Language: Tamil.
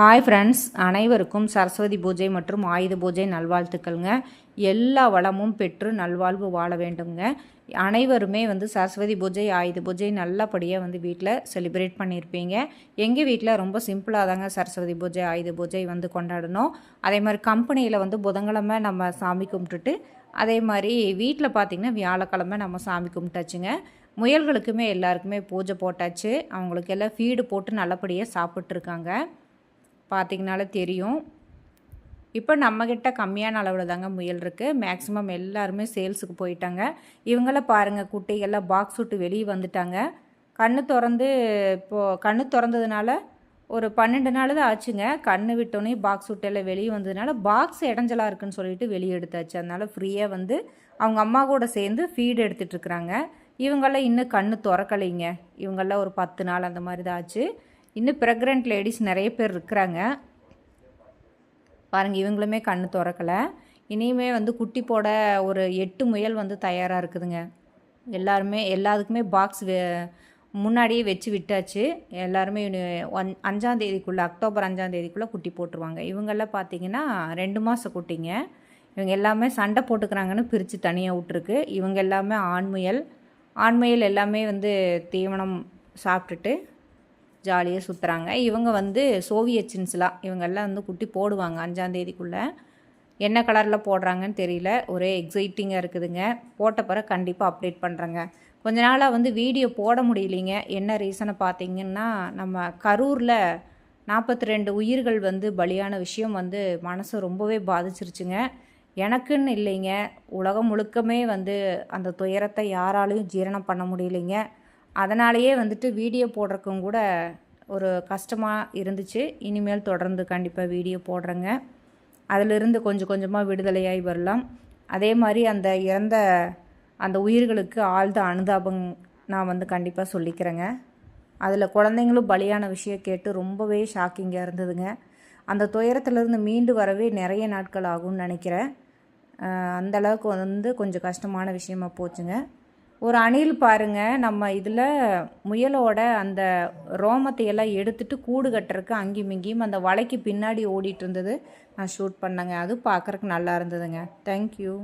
ஹாய் ஃப்ரெண்ட்ஸ் அனைவருக்கும் சரஸ்வதி பூஜை மற்றும் ஆயுத பூஜை நல்வாழ்த்துக்கள்ங்க. எல்லா வளமும் பெற்று நல்வாழ்வு வாழ வேண்டுங்க அனைவருமே வந்து சரஸ்வதி பூஜை ஆயுத பூஜை நல்லபடியாக வந்து வீட்டில் செலிப்ரேட் பண்ணியிருப்பீங்க எங்கள் வீட்டில் ரொம்ப சிம்பிளாக தாங்க சரஸ்வதி பூஜை ஆயுத பூஜை வந்து கொண்டாடணும். அதே மாதிரி கம்பெனியில் வந்து புதன்கிழமை நம்ம சாமி கும்பிட்டுட்டு அதே மாதிரி வீட்டில் பார்த்திங்கன்னா வியாழக்கிழமை நம்ம சாமி கும்பிட்டாச்சுங்க. முயல்களுக்குமே எல்லாருக்குமே பூஜை போட்டாச்சு. அவங்களுக்கு எல்லாம் ஃபீடு போட்டு நல்லபடியாக சாப்பிட்ருக்காங்க பார்த்திங்கனாலே தெரியும். இப்போ நம்மக்கிட்ட கம்மியான அளவில் தாங்க முயல் இருக்குது மேக்ஸிமம் எல்லாருமே சேல்ஸுக்கு போயிட்டாங்க. இவங்கள பாருங்கள் குட்டைகள்லாம் பாக்ஸ் விட்டு வெளியே வந்துட்டாங்க. கண்ணு திறந்து இப்போது கண்ணு திறந்ததுனால ஒரு பன்னெண்டு நாள் தான் ஆச்சுங்க. கண்ணு விட்டோன்னே பாக்ஸ் விட்டெல்லாம் வெளியே வந்ததுனால பாக்ஸ் இடைஞ்சலாக இருக்குன்னு சொல்லிட்டு வெளியே எடுத்தாச்சு. அதனால் ஃப்ரீயாக வந்து அவங்க அம்மா கூட சேர்ந்து ஃபீடு எடுத்துகிட்ருக்குறாங்க இவங்கெல்லாம் இன்னும் கண்ணு திறக்கலைங்க. இவங்கெல்லாம் ஒரு பத்து நாள் அந்த மாதிரி தான் ஆச்சு. இன்னும் ப்ரெக்னென்ட் லேடிஸ் நிறைய பேர் இருக்கிறாங்க. பாருங்கள் இவங்களுமே கண் திறக்கலை. இனியுமே வந்து குட்டி போட ஒரு எட்டு முயல் வந்து தயாராக இருக்குதுங்க. எல்லாருமே எல்லாத்துக்குமே பாக்ஸ் முன்னாடியே வச்சு விட்டாச்சு. எல்லாருமே ஒன் அஞ்சாந்தேதிக்குள்ளே அக்டோபர் அஞ்சாந்தேதிக்குள்ளே குட்டி போட்டுருவாங்க. இவங்கெல்லாம் பார்த்தீங்கன்னா ரெண்டு மாதம் குட்டிங்க. இவங்க எல்லாமே சண்டை போட்டுக்கிறாங்கன்னு பிரித்து தனியாக விட்ருக்கு இவங்க எல்லாமே ஆண்முயல் ஆண்முயல் எல்லாமே வந்து தீவனம் சாப்பிட்டுட்டு ஜாலியாக சுற்றுறாங்க இவங்க வந்து சோவியட்ஸின்ஸ்லாம் இவங்கெல்லாம் வந்து குட்டி போடுவாங்க அஞ்சாந்தேதிக்குள்ளே என்ன கலரில் போடுறாங்கன்னு தெரியல. ஒரே எக்ஸைட்டிங்காக இருக்குதுங்க. போட்ட பிறகு கண்டிப்பாக அப்டேட் பண்ணுறேங்க கொஞ்ச நாளாக வந்து வீடியோ போட முடியலைங்க. என்ன ரீசனை பார்த்தீங்கன்னா நம்ம கரூரில் நாற்பத்தி ரெண்டு உயிர்கள் வந்து பலியான விஷயம் வந்து மனசை ரொம்பவே பாதிச்சிருச்சுங்க. எனக்குன்னு இல்லைங்க. உலகம் முழுக்கமே வந்து அந்த துயரத்தை யாராலையும் ஜீரணம் பண்ண முடியலைங்க. அதனாலேயே வந்துட்டு வீடியோ போடுறக்கும் கூட ஒரு கஷ்டமாக இருந்துச்சு. இனிமேல் தொடர்ந்து கண்டிப்பாக வீடியோ போடுறேங்க. அதிலிருந்து கொஞ்சம் கொஞ்சமாக விடுதலையாகி வரலாம். அதே மாதிரி அந்த இறந்த அந்த உயிர்களுக்கு ஆழ்ந்த அனுதாபம் நான் வந்து கண்டிப்பாக சொல்லிக்கிறேங்க. அதில் குழந்தைங்களும் பலியான விஷயம் கேட்டு ரொம்பவே ஷாக்கிங்காக இருந்ததுங்க. அந்த துயரத்துலேருந்து மீண்டு வரவே நிறைய நாட்கள் ஆகும்னு நினைக்கிறேன். அந்தளவுக்கு வந்து கொஞ்சம் கஷ்டமான விஷயமா போச்சுங்க. ஒரு அணில் பாருங்க நம்ம இதில் முயலோட அந்த ரோமத்தை எல்லாம் எடுத்துட்டு கூடு கட்டுறதுக்கு அங்கேயும் இங்கேயும் அந்த வலைக்கு பின்னாடி ஓடிட்டு இருந்தது. நான் ஷூட் பண்ணேங்க. அது பார்க்குறக்கு நல்லா இருந்ததுங்க. தேங்க்யூ